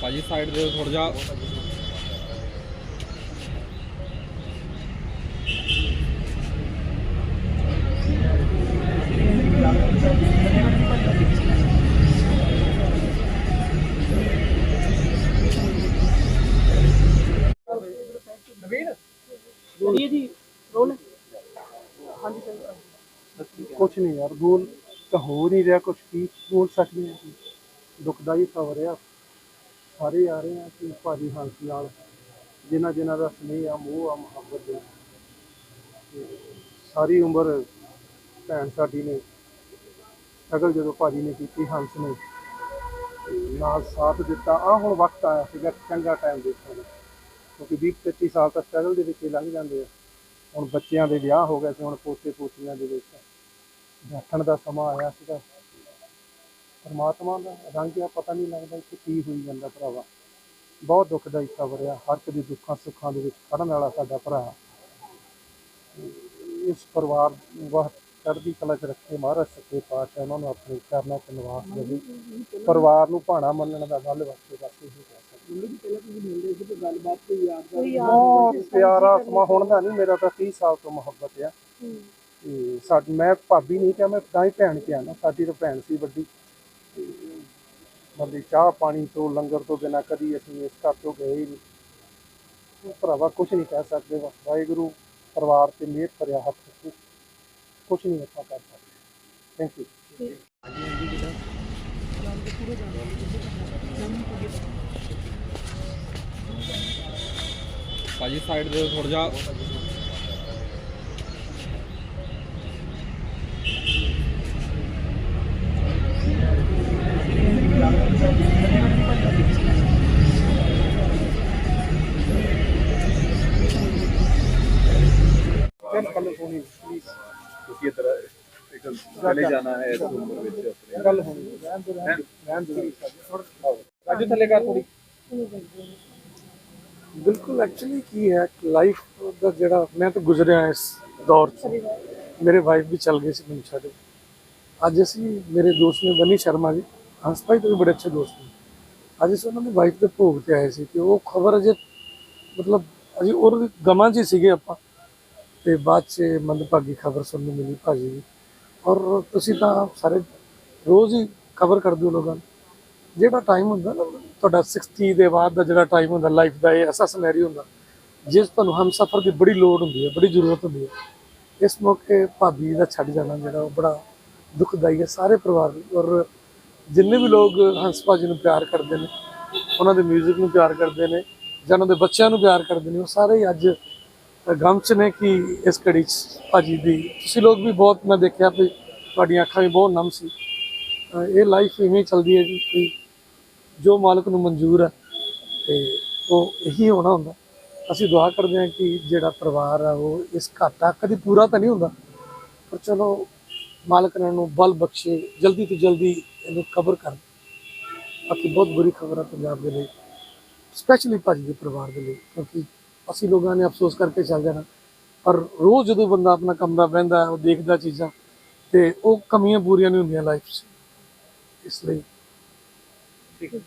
ਭਾਜੀ ਸਾਈਡ ਦੇ ਥੋੜਾ ਜਿਹਾ ਕੁਛ ਨਹੀਂ ਯਾਰ ਬੋਲ ਤਾਂ ਹੋ ਨਹੀਂ ਰਿਹਾ ਕੁਛ, ਕੀ ਬੋਲ ਸਕਦੇ ਆ ਕੀ ਦੁਖਦਾਈ ਖਬਰ ਆ। ਸਾਰੇ ਆ ਰਹੇ ਆ ਕਿ ਭਾਜੀ ਹੰਸ ਨਾਲ, ਜਿਨ੍ਹਾਂ ਜਿਨ੍ਹਾਂ ਦਾ ਸਨੇਹ ਆ, ਮੋਹ ਆ, ਮੁਹੱਬਤ ਦੇ। ਤੇ ਸਾਰੀ ਉਮਰ ਭੈਣ ਸਾਡੀ ਨੇ ਸਟਰਗਲ ਜਦੋਂ ਭਾਜੀ ਨੇ ਕੀਤੀ ਹੰਸ ਨੇ ਨਾਲ ਸਾਥ ਦਿੱਤਾ। ਆ ਹੁਣ ਵਕਤ ਆਇਆ ਸੀਗਾ ਚੰਗਾ ਟਾਈਮ ਦੇਖਣ ਦਾ, ਕਿਉਂਕਿ 20 25 ਸਾਲ ਤਾਂ ਸਟਰਗਲ ਦੇ ਵਿੱਚ ਲੰਘ ਜਾਂਦੇ ਆ। ਹੁਣ ਬੱਚਿਆਂ ਦੇ ਵਿਆਹ ਹੋ ਗਏ ਸੀ, ਹੁਣ ਪੋਤੇ ਪੋਤੀਆਂ ਦੇ ਵਿੱਚ। ਬੈਠਣ ਦਾ ਸਮਾਂ ਆਇਆ ਸੀਗਾ। ਪਰਮਾਤਮਾ ਦਾ ਰੰਗ ਆ, ਪਤਾ ਨਹੀਂ ਲੱਗਦਾ ਕਿ ਕੀ ਹੋਈ ਜਾਂਦਾ ਭਰਾਵਾ। ਬਹੁਤ ਦੁਖਦਾਈ ਖਬਰ ਆ ਹਰ ਇੱਕ ਦੀ ਦੁੱਖਾਂ ਸੁੱਖਾਂ ਦੇ ਵਿੱਚ ਖੜਨ ਵਾਲਾ ਸਾਡਾ ਭਰਾ। ਇਸ ਪਰਿਵਾਰ ਨੂੰ ਬਹੁਤ ਚੜ੍ਹਦੀ ਕਲਾ 'ਚ ਰੱਖੇ ਮਹਾਰਾਜ ਸੱਚੇ ਪਾਤਸ਼ਾਹ ਉਹਨਾਂ ਨੂੰ ਆਪਣੇ ਚਰਨਾਂ 'ਚ ਨਿਵਾਸ ਦੇਵੇ। ਪਰਿਵਾਰ ਨੂੰ ਭਾਣਾ ਮੰਨਣ ਦਾ ਗੱਲ ਵਾਸਤੇ ਬਸ ਇਹ ਕਹਿ ਸਕਦੇ ਬਹੁਤ ਪਿਆਰਾ ਸਮਾਂ ਹੁਣ ਦਾ ਨਹੀਂ ਮੇਰਾ ਤਾਂ 30 ਸਾਲ ਤੋਂ ਮੁਹੱਬਤ ਆ। ਤੇ ਸਾਡੀ ਮੈਂ ਭਾਬੀ ਨਹੀਂ ਕਿਹਾ ਮੈਂ ਤਾਂ ਹੀ ਭੈਣ ਕਿਹਾ ਨਾ ਸਾਡੀ ਤਾਂ ਭੈਣ ਸੀ ਵੱਡੀ। ਤੇ ਮਤਲਬ ਚਾਹ ਪਾਣੀ ਤੋਂ ਲੰਗਰ ਤੋਂ ਬਿਨਾ ਕਦੀ ਅਸੀਂ ਇਸ ਘਰ ਤੋਂ ਗਏ ਹੀ ਨਹੀਂ। ਉਹ ਭਰਾਵਾ ਕੁਝ ਨਹੀਂ ਕਹਿ ਸਕਦੇ ਬਸ ਵਾਹਿਗੁਰੂ ਪਰਿਵਾਰ ਤੇ ਮਿਹਰ ਕਰਿਆ ਹੱਥ ਰੱਖੇ। ਕੁਝ ਨਹੀਂ ਆਪਾਂ ਕਰ ਸਕਦੇ। ਥੈਂਕ ਯੂ ਭਾਜੀ ਸਾਈਡ ਦੇ ਥੋੜਾ ਜਿਹਾ। ਤੁਸੀਂ ਇਧਰ ਇੱਕ ਚਲੇ ਜਾਣਾ ਹੈ ਇਸ ਉਮਰ ਵਿੱਚ ਆਪਣੇ। ਗੱਲ ਹੋਣੀ ਰਹਿਣ ਦੋ ਰਹਿਣ ਦੋ ਰਾਜੂ ਥੱਲੇ ਕਰ ਥੋੜੀ ਬਿਲਕੁਲ ਐਕਚੁਅਲੀ ਕੀ ਹੈ ਲਾਈਫ ਦਾ ਜਿਹੜਾ ਮੈਂ ਤਾਂ ਗੁਜ਼ਰਿਆ ਇਸ ਦੌਰ ਚ। ਮੇਰੇ ਵਾਈਫ ਵੀ ਚਲ ਗਏ ਸੀ ਮੈਨੂੰ ਛੱਡ ਅੱਜ ਅਸੀਂ ਮੇਰੇ ਦੋਸਤ ਨੇ ਬਨੀ ਸ਼ਰਮਾ ਜੀ, ਹੰਸ ਭਾਈ ਤੋਂ ਵੀ ਬੜੇ ਅੱਛੇ ਦੋਸਤ ਨੇ। ਅੱਜ ਅਸੀਂ ਉਹਨਾਂ ਦੀ ਵਾਈਫ ਦੇ ਭੋਗ ਤੇ ਆਏ ਸੀ ਕਿ ਉਹ ਖਬਰ ਅਜੇ ਮਤਲਬ ਅਜੇ ਉਹ ਗਮਾਂ 'ਚ ਹੀ ਸੀਗੇ ਆਪਾਂ। ਤੇ ਬਾਅਦ 'ਚ ਮੰਦਭਾਗੀ ਖਬਰ ਸੁਣਨ ਨੂੰ ਮਿਲੀ ਭਾਜੀ ਦੀ। ਔਰ ਤੁਸੀਂ ਤਾਂ ਸਾਰੇ ਰੋਜ਼ ਹੀ ਕਵਰ ਕਰਦੇ ਹੋ ਲੋਕਾਂ ਨੂੰ। ਜਿਹੜਾ ਟਾਈਮ ਹੁੰਦਾ ਨਾ, ਤੁਹਾਡਾ 60 ਦੇ ਬਾਅਦ ਦਾ ਜਿਹੜਾ ਟਾਈਮ ਹੁੰਦਾ ਲਾਈਫ ਦਾ, ਇਹ ਐਸਾ ਸਿਨੈਰੀਓ ਹੁੰਦਾ, ਜਿਸ ਤੁਹਾਨੂੰ ਹਮਸਫਰ ਦੀ ਬੜੀ ਲੋੜ ਹੁੰਦੀ ਹੈ, ਬੜੀ ਜ਼ਰੂਰਤ ਹੁੰਦੀ ਹੈ। ਇਸ ਮੌਕੇ ਭਾਬੀ ਦਾ ਛੱਡ ਜਾਣਾ, ਜਿਹੜਾ ਉਹ ਬੜਾ ਦੁਖਦਾਈ ਹੈ ਸਾਰੇ ਪਰਿਵਾਰ ਲਈ, ਔਰ ਜਿੰਨੇ ਵੀ ਲੋਕ ਹੰਸ ਭਾਜੀ ਨੂੰ ਪਿਆਰ ਕਰਦੇ ਨੇ, ਉਹਨਾਂ ਦੇ 뮤직 ਨੂੰ ਪਿਆਰ ਕਰਦੇ ਨੇ, ਜਾਂ ਉਹਨਾਂ ਦੇ ਬੱਚਿਆਂ ਨੂੰ ਪਿਆਰ ਕਰਦੇ ਨੇ, ਉਹ ਸਾਰੇ ਅੱਜ ਗਮ ਚ ਨੇ ਕਿ ਇਸ ਘੜੀ ਚ ਭਾਜੀ ਦੀ, ਤੁਸੀਂ ਲੋਕ ਵੀ ਬਹੁਤ, ਮੈਂ ਦੇਖਿਆ ਵੀ ਤੁਹਾਡੀਆਂ ਅੱਖਾਂ ਵੀ ਬਹੁਤ ਨਮ ਸੀ। ਇਹ ਲਾਈਫ ਇਵੇਂ ਚੱਲਦੀ ਹੈ ਜੀ ਕਿ ਜੋ ਮਾਲਕ ਨੂੰ ਮਨਜ਼ੂਰ ਹੈ, ਤੇ ਉਹ ਇਹੀ ਹੋਣਾ ਹੁੰਦਾ। ਅਸੀਂ ਦੁਆ ਕਰਦੇ ਹਾਂ ਕਿ ਜਿਹੜਾ ਪਰਿਵਾਰ ਆ, ਉਹ ਇਸ ਘਾਟਾ ਕਦੀ ਪੂਰਾ ਤਾਂ ਨਹੀਂ ਹੁੰਦਾ, ਪਰ ਚਲੋ ਮਾਲਕ ਨੇ ਨੂੰ ਬਲ ਬਖਸ਼ੇ, ਜਲਦੀ ਤੋਂ ਜਲਦੀ ਇਹਨੂੰ ਕਬਰ ਕਰ ਬਾਕੀ ਬਹੁਤ ਬੁਰੀ ਖਬਰ ਆ ਪੰਜਾਬ ਦੇ ਲਈ ਸਪੈਸ਼ਲੀ ਭਾਜੀ ਦੇ ਪਰਿਵਾਰ ਦੇ ਲਈ, ਕਿਉਂਕਿ ਅਸੀਂ ਲੋਕਾਂ ਨੇ ਅਫਸੋਸ ਕਰਕੇ ਚੱਲ ਜਾਣਾ। ਪਰ ਰੋਜ਼ ਜਦੋਂ ਬੰਦਾ ਆਪਣਾ ਕਮਰਾ ਬਹਿੰਦਾ, ਉਹ ਦੇਖਦਾ ਚੀਜ਼ਾਂ, ਤੇ ਉਹ ਕਮੀਆਂ ਪੂਰੀਆਂ ਨਹੀਂ ਹੁੰਦੀਆਂ ਲਾਈਫ 'ਚ। ਇਸ ਲਈ ਠੀਕ ਹੈ